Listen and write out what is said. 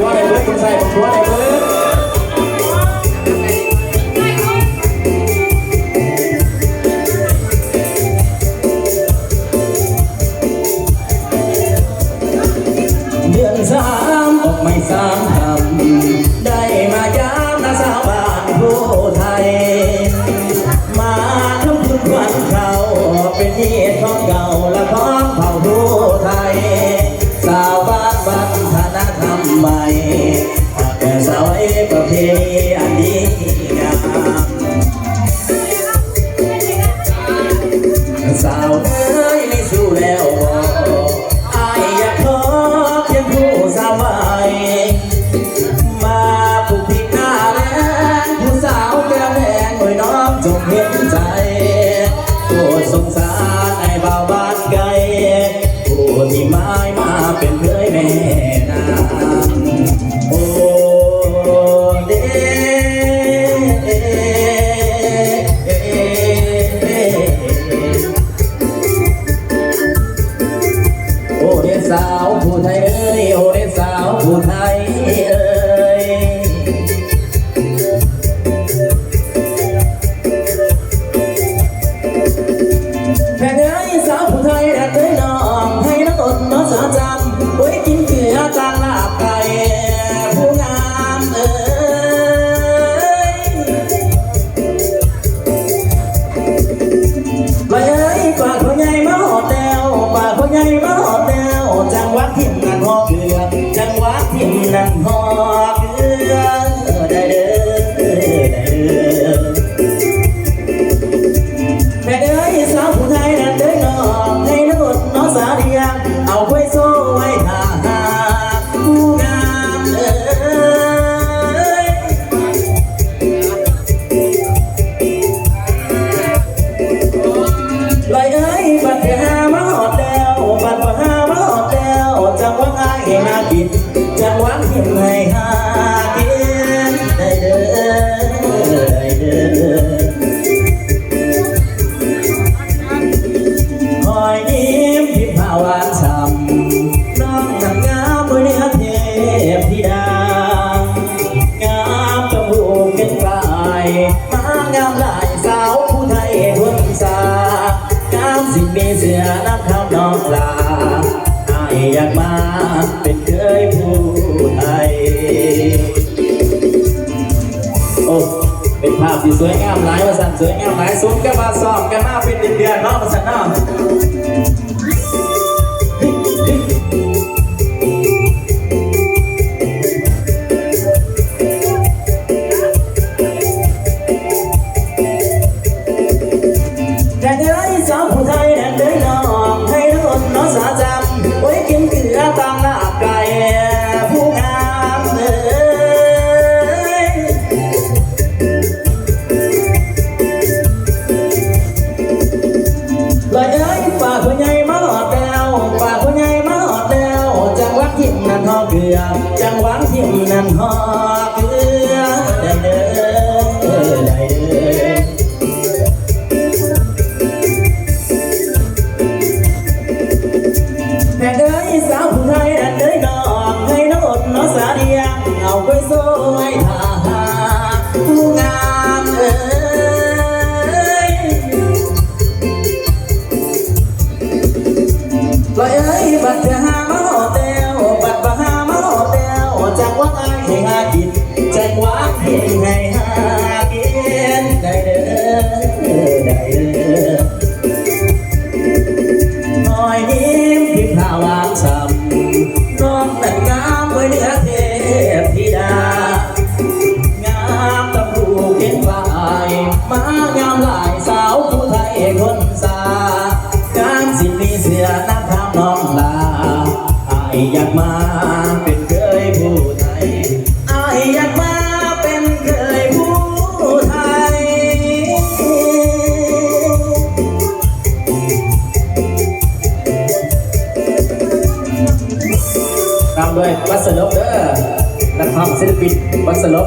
ัวร์ได้เบิร์ดคนใส่ผมชัวร์ได้เดเดือนสามอกไม่สามทำ สงสารไอ้บ่าวบ้านไกลผู้ที่ไม้มาเป็นเคยแม่นางโอ้เด้โอ้เด้สาวผู้ไทยเอ้ยโอ้เด้สาวผู้ไทย ไว้โซ่ไว้ท่าผู้ เสียนักคำนองลาอยอยากมาเป็นเคยผู้ไทย โอ้ เป็นภาพที่สวยงามหลายว่าสันสวยงามหลายสมกับมาซ้อมกันมาเป็นเดือนเนาะว่าสั่นเนอะ อยากมาเป็นเคยผู้ไทยอยอยากมาเป็นเคยผู้ไทย ตามด้วยวัสลบเด้อนักร้อศิลปินวัสลบ